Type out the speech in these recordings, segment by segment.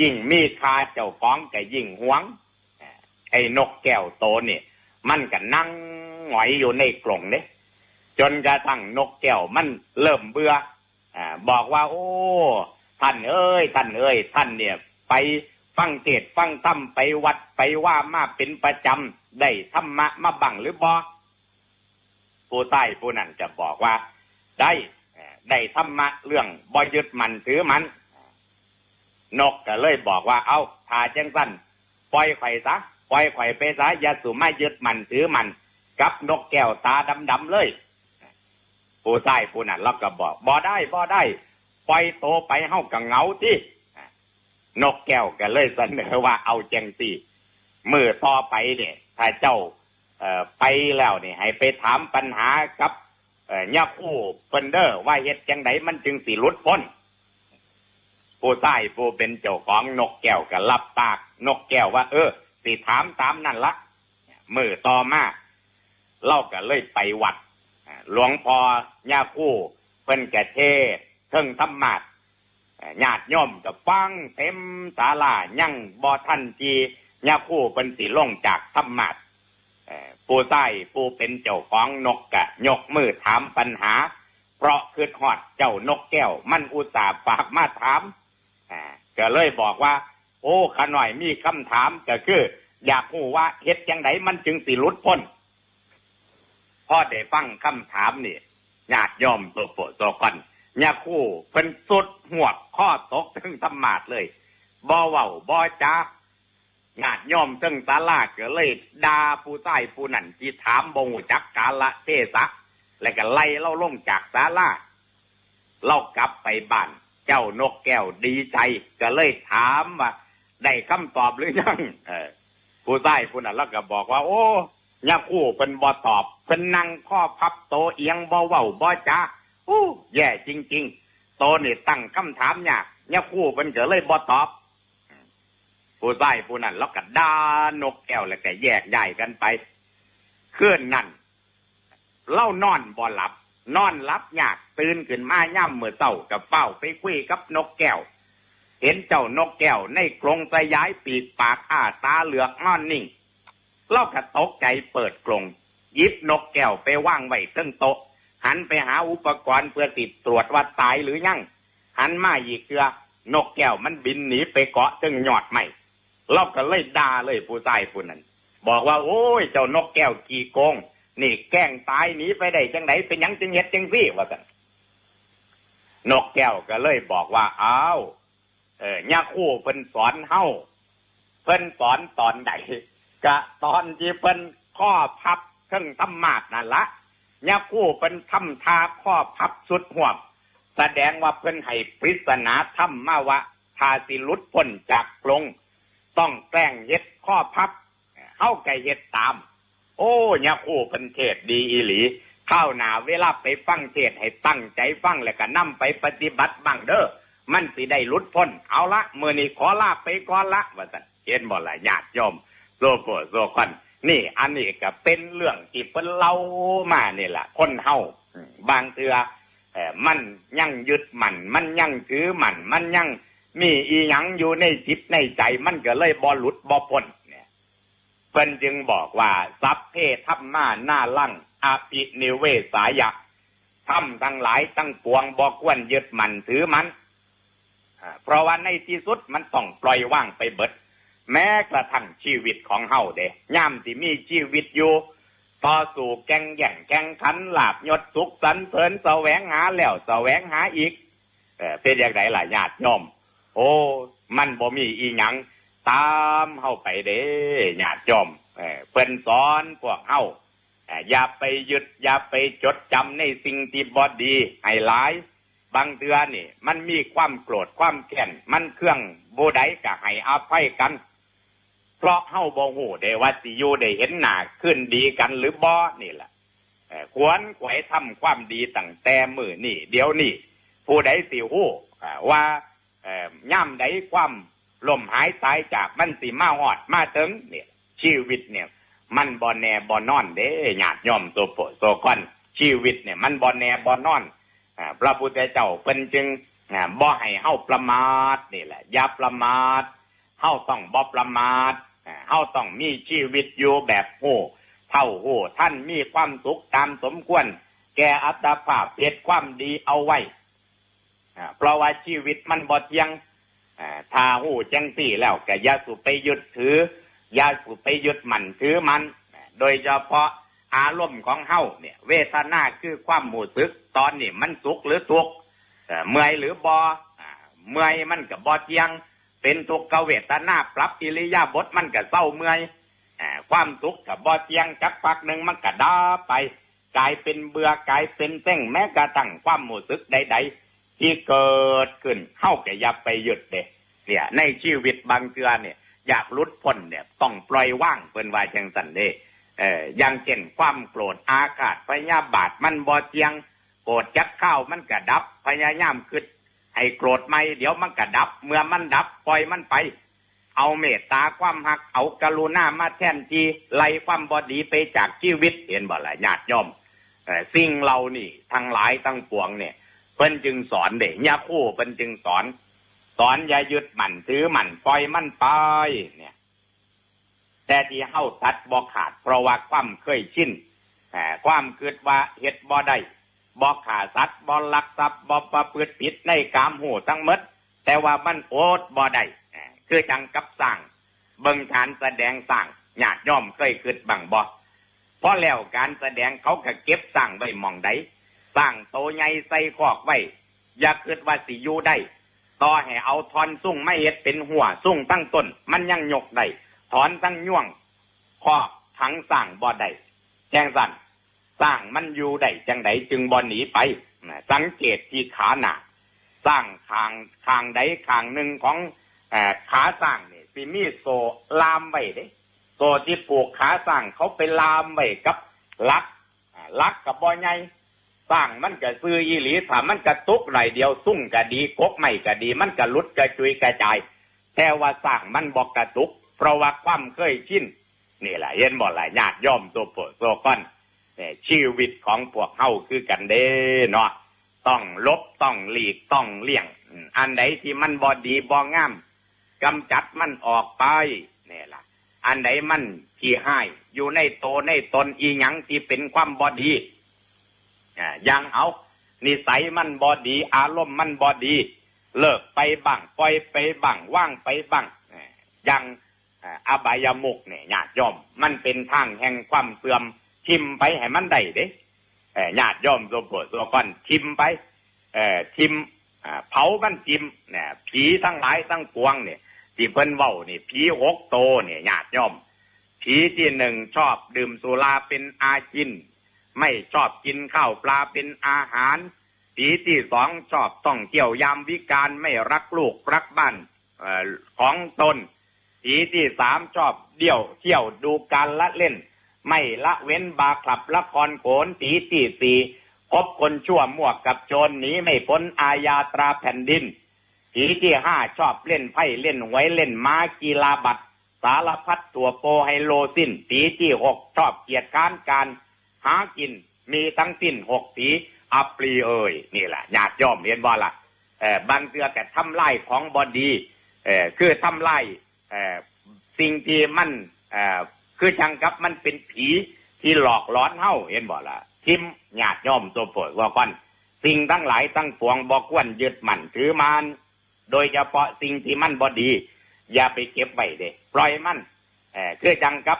ยิ่งมีคาเจ้าของก็ยิ่งหวง ไอ้นกแก้วโตนี่มันก็นั่งหงอยอยู่ในกรงเนี่ยจนกระทั่งนกแก้วมันเริ่มเบื่ออบอกว่า โอ้ ท่านเอ้ย ท่านเอ้ย ท่านเนี่ย ไปฟังเทศฟังธรรมไปวัดไปว่ามาเป็นประจำได้ธรรมะมาบังหรือบ่ผู้ใต้ผู้นั้นจะบอกว่า ได้ได้ธรรมะเรื่องบ่ยึดมันถือมัน นกก็เลยบอกว่าเอาถ้าจังสั้นปล่อยไข่ซะปล่อยไข่ไปซะอย่าสู่ไม่ยึดมันถือมันกับนกแก้วตาดำๆเลย ผู้ใต้ผู้นั้นเราก็บอกบ่ได้บ่ได้ ปล่อยโตไปเฮากับเงาที่นกแก้วก็เลยเสนอว่าเอาจังสี่มือต่อไปเนี่ยถ้าเจ้าเอ่อไปแล้วเนี่ยให้ไปถามปัญหากับเอ่อยาคู่เฟนเดอร์ว่าเฮ็ดจังไดมันจึงสิลุดพ้น ผู้ใต้ผู้เป็นเจ้าของนกแก้วก็รับปากนกแก้วว่า เออสิถามตามนั่นละมือต่อมาเล่าก็เลยไปวัด หลวงพ่อย่าคู่เพิ่นกะเทศเทิงธรรมะอ่าญาติโยมกับฟังเต็มศาลายั่งบ่ทันจีย่าคู่เพิ่นสิลงจากธรรมะเอ่อผู้ใต้ผู้เป็นเจ้าของนกกะ ยกมือถามปัญหา เพราะคือฮอดเจ้านกแก้ว มันอุตส่าห์ฝากมาถาม อ่าก็เลยบอกว่า โอ้ขาหน่อยมีคำถามก็คือ อยากรู้ว่าเฮ็ดจังไดมันจึงสิหลุดพ้นพ่อได้ฟังคำถามนี่ญาติโยมตัวโปรดตัวคนญาคู่เป็นสุดหัวข้อตกถึงธรรมาดเลยบ่เว้าบ่จ้าญาติโยมซึ่งศาลาก็เลยดาผู้ใต้ผู้นั่นที่ถามบงจักกาละเทศะ แล้วก็ไล่เราลงจากศาลาเรากลับไปบ้าน เจ้านกแก้วดีใจก็เลยถามว่าได้คำตอบหรือยังผู้ใต้ผู้นั้นแล้วก็บอกว่า โอ้ยาคู่เป็นบ่ตอบเป็นนั่งข้อพับโตเอียงบ่เว้าบ่จ้าอู้แย่จริง ๆ โตนี่ตั้งคำถามยากยาคู่เป็นก็เลยบ่ตอบผู้ใต้ผู้นั้นแล้วก็ด่านกแก้วแล้วก็แยกย้ายกันไปเคลื่อนนั่นเล่านอนบ่หลับ นอนหลับยากตื่นขึ้นมาย่ำเมื่อเต้ากับเป้าไปคุยกับนกแก้ว เห็นเจ้านกแก้วในกรงสยายปีกปากอ้าตาเหลือกนอนนิ่งเล่ากระตกใจเปิดกรงยิบนกแก้วไปว่างไว้ซึ่งโต๊ะ หันไปหาอุปกรณ์เพื่อติดตรวจว่าตายหรือยังหันมาอีกเกือนกแก้วมันบินหนีไปเกาะซึ่งยอดใหม่เราก็เลยด่าเลยผู้ชายผู้นั้น บอกว่าโอ้ยเจ้านกแก้วกี่โกง นี่แกล้งตายหนีไปได้จังไหนเป็นยังจึงเฮ็ดจังซี่ว่าสันนกแก้วก็เลยบอกว่าอ้าวเออย่าคู่เพิ่นสอนเฮาเพิ่นสอนตอนใดกะตอนที่เป็นข้อพับเครื่องธรรมาดนั่นละยาคู่เป็นทำทาข้อพับสุดห่วงแสดงว่าเพิ่นให้ปริศนาธรรมมาว่าทาสิลุดพ้นจากกรงต้องแกล้งเฮ็ดข้อพับเฮาไก่เฮ็ดตาม โอ้ยาคู่เป็นเทศดีอีหลีข้าวหนาเวลาไปฟังเทศให้ตั้งใจฟังแล้วก็นำไปปฏิบัติบ้างเด้อมันสิได้หลุดพ้นเอาละเมื่อนี้ขอลาไปก่อนละว่าสันเห็นบ่ละญาติโยมโซโปโซคอนนี่ อันนี้ก็เป็นเรื่องที่เพิ่นเล่ามานี่แหละคนเฮาบางเทือมันยังยึดมัน มันยังถือมัน มันยังมีอีหยังอยู่ในจิตในใจ มันก็เลยบ่หลุดบ่พ้น เพิ่นจึงบอกว่า สัพเพธรรมาหน้าลั่งอาภินิเวสายะทำทั้งหลายทั้งปวงบ่ควรยึดมันถือมันเพราะว่าในที่สุดมันต้องปล่อยว่างไปเบิด แม้กระทั่งชีวิตของเฮาเดย่ามที่มีชีวิตอยู่ต่อสู่แก่งแย่งแข่งขันหลาบยศสุขสันเพลินแสวงหาแล้วแสวงหาอีกเออเป็นอย่างไรล่ะญาติโยมโอ้ มันบ่มีอีหยัง ตามเฮาไปเด้ญาติโยมเออเพิ่นสอนพวกเฮาเอ่ออย่าไปยึดอย่าไปจดจำในสิ่งที่บ่ดีให้หลาย บางเดือนนี่ มันมีความโกรธความแค้นมันเครื่องโบไดก็ให้อภัยกัน เพราะเฮาบ่ฮู้ได้ว่าสิอยู่ได้เห็นหน้าขึ้นดีกันหรือบ่นี่แหละเอ่อควรไขวทำความดีตั้งแต่มือนี่ เดี๋ยวนี้ผู้ใดสิฮู้ว่าย่ำใดความ ล่มหายตายจากมันสิมาฮอดมาถึงเนี่ยชีวิตเนี่ย มันบ่แนบ่นอนเด้ญาติโยมโซโปโซกอนชีวิตเนี่ย มันบ่แนบ่นอนอ่าพระพุทธเจ้าเพิ่นจึงอ่าบ่ให้เฮาประมาทนี่แหละอย่าประมาทเฮาต้องบ่ประมาทอ่าเฮาต้องมีชีวิตอยู่แบบโหเท่าโหท่านมีความสุขตามสมควร แก่อัตภาพเพชรความดีเอาไว้อ่าเพราะว่าชีวิตมันบ่เที่ยง ถ้าหูจังสี่แล้วก็อย่าสุไปยึดถืออย่าสุไปยึดมันถือมัน โดยเฉพาะอารมณ์ของเฮาเนี่ย เวทนาคือความหมู่ซึก ตอนนี้มันสุขหรือทุกเมื่อยหรือบอเมื่อยมันกับบอเทียง เป็นทุกขเวทนาปรับอิริยาบถมันก็เศร้าเมื่อยความสุขกับบอเทียงจักพักหนึ่งมันก็ดาไป กลายเป็นเบื่อกลายเป็นเส้งแม้กระทั่งความหมู่ซึกใดๆ ที่เกิดขึ้นเข้าแก่ยับไปหยุดเด็เนี่ย ในชีวิตบางเทือเนี่ย อยากหลุดพ้นเนี่ย ต้องปล่อยว่างเป็นวายจังสันเดเอออย่างเช่นความโกรธอาฆาตพยาบาทมันบ่เทียง โกรธจักเข้ามันกระดับ พยายามคิดให้โกรธไม่เดี๋ยวมันกระดับ เมื่อมันดับปล่อยมันไป เอาเมตตาความหักเอากรุณามาแทนทีไล่ความบอดีไปจากชีวิตเห็นบ่ละญาติยมเอ่อสิ่งเรานี่ทั้งหลายทั้งปวงเนี่ย เพิ่นจึงสอนเด็กยาคู่เพิ่นจึงสอน สอนอย่ายึดมั่นถือมั่นปล่อยมันไปเนี่ย แต่ที่เฮาตัดบ่ขาด เพราะว่าความเคยชินเอ่ความคิดว่าเฮ็ดบ่ได้บ่ขาสัตว์บ่ลักทรัพย์บ่ประพฤติผิดในกามหูทั้งหมดแต่ว่ามันโอดบ่ได้คือจังกับสร้างเบิ่งการแสดงสร้างญาติย่อมเคยคิดบังบ่เพราะแล้วการแสดงเขาก็เก็บสร้างไว้หมองใด สร้างโตใหญ่ใส่คอกไว้ อย่าคิดว่าสิอยู่ได้ ต่อให้เอาทอนสุ่งไม่เฮ็ดเป็นหัวสุ่งตั้งต้น มันยังยกได้ถอนตั้งย่วงคอกทั้งสร้างบ่ได้แจ้งสั่นสร้างมันอยู่ได้จังไดจึงบ่หนีไปสังเกตที่ขาหนาสร้างคางคางใดคางหนึ่งของขาสร้างนี่สิมีโซลามไว้เด้โซที่ปลูกขาสร้างเขาไปลามไว้กับลักลักกับบ่อใหญ่ สร้างมันก็ซื้ออีหลีถามมันกระตุกหน่อยเดียวสุ่งก็ดีกกไม่ก็ดี มันก็หลุดกระจุยกระจาย แต่ว่าสร้างมันบอกกระตุก เพราะว่าความเคยชินนี่แหละเห็นบ่หลายญาติย่อมตัวโปรดโซก้อนเนี่ยชีวิตของพวกเฮาคือกันเด้เนาะต้องลบต้องหลีกต้องเลี่ยง อันไหนที่มันบอดีบองามกำจัดมันออกไปนี่แหละอันไหนมันที่ให้อยู่ในโตในตนอีหยังที่เป็นความบอดี อ่ายังเอานิสัยมันบอดี อารมณ์มันบอดี เลิกไปบ้างปล่อยไปบ้างว่างไปบ้างอ่ายังอ่าอบายมุกเนี่ยญาติโยมมันเป็นทางแห่งความเสื่อมทิมไปให้มันได้เด้ญาติโยมโปรดตัวก้อนทิมไปเอ่อทิมเผามันทิมเนี่ยผีทั้งหลายทั้งปวงเนี่ยที่เพิ่นเว้านี่ผีหกโตเนี่ยญาติโยมผีที่หนึ่งชอบดื่มสุราเป็นอาจิน ไม่ชอบกินข้าวปลาเป็นอาหารผีที่สองชอบต้องเที่ยวยามวิการไม่รักลูกรักบ้านออของตนผีที่สามชอบเดี่ยวเที่ยวดูการละเล่น ไม่ละเว้นบาคลับละครโขนผีที่สี่พบคนชั่วมั่วกับโจรหนีไม่พ้นอาญาตราแผ่นดินผีที่ห้าชอบเล่นไพ่เล่นหวยเล่นม้ากีฬาบัตรสารพัดตัวโปไฮโลสิ้นผีที่หกชอบเกียรติการการ หากิน มีทั้งสิ้นหกผีอัปรีเอ่ยนี่แหละญาติย่อมเรียนว่าละเออบางเตือแต่ทำลายของบอดีเออคือทำลายเออสิ่งที่มันเออคือจังกับมันเป็นผีที่หลอกหลอนเฮาเห็นบ่ละทิมญาติย่อมตัวโปรดว่าก่อนสิ่งทั้งหลายทั้งปวงบอกวรยึดมั่นถือมันโดยเฉพาะสิ่งที่มันบอดี อย่าไปเก็บไว้เด้ปล่อยมันเออคือจังกับ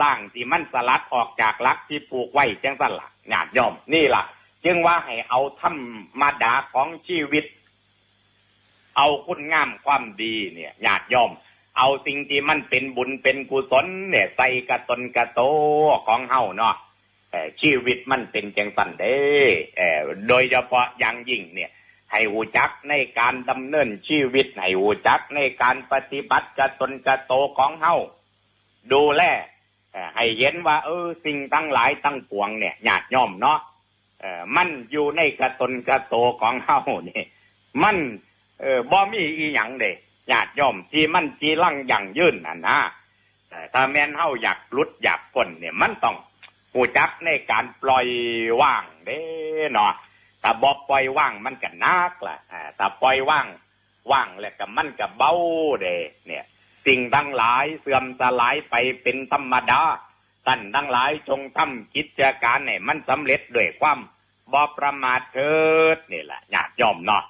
สร้างที่มันสลัดออกจากลักที่ปลูกไว้จังสันละญาติโยมนี่ล่ะ จึงว่าให้เอาธรรมาดาของชีวิต เอาคุณงามความดีเนี่ยญาติโยมเอาสิ่งที่มันเป็นบุญเป็นกุศลเนี่ยใส่กระตนกระโตของเฮาเนาะเอ่ชีวิตมันเป็นจังสันเด้เอ่โดยเฉพาะอย่างยิ่งเนี่ยให้หูจักในการดำเนินชีวิตให้หูจักในการปฏิบัติกระตนกระโตของเฮาดูแล ให้เห็นว่า เออ สิ่งตั้งหลายตั้งปวงเนี่ยญาติย่อมเนาะเออมันอยู่ในกระตนกระโตของเฮานี่มันเออบ่มีอีหยังเด้ญาติย่อมที่มันจีลังอย่างยืนน่ะนะแต่ถ้าแม่นเฮาอยากลุดอยากพ้นเนี่ย มันต้องหูจักในการปล่อยว่างเด้เนาะถ้าบอปล่อยว่างมันก็นักล่ะอ่าถ้าปล่อยว่างว่างแล้วก็มันก็เบาเด้เนี่ย สิ่งทั้งหลายเสื่อมสลายไปเป็นธรรมดาท่านทั้งหลายจงทำกิจการเนี่มันสำเร็จด้วยความบอประมาทเถิดนี่แหละญาติยอมเนาะ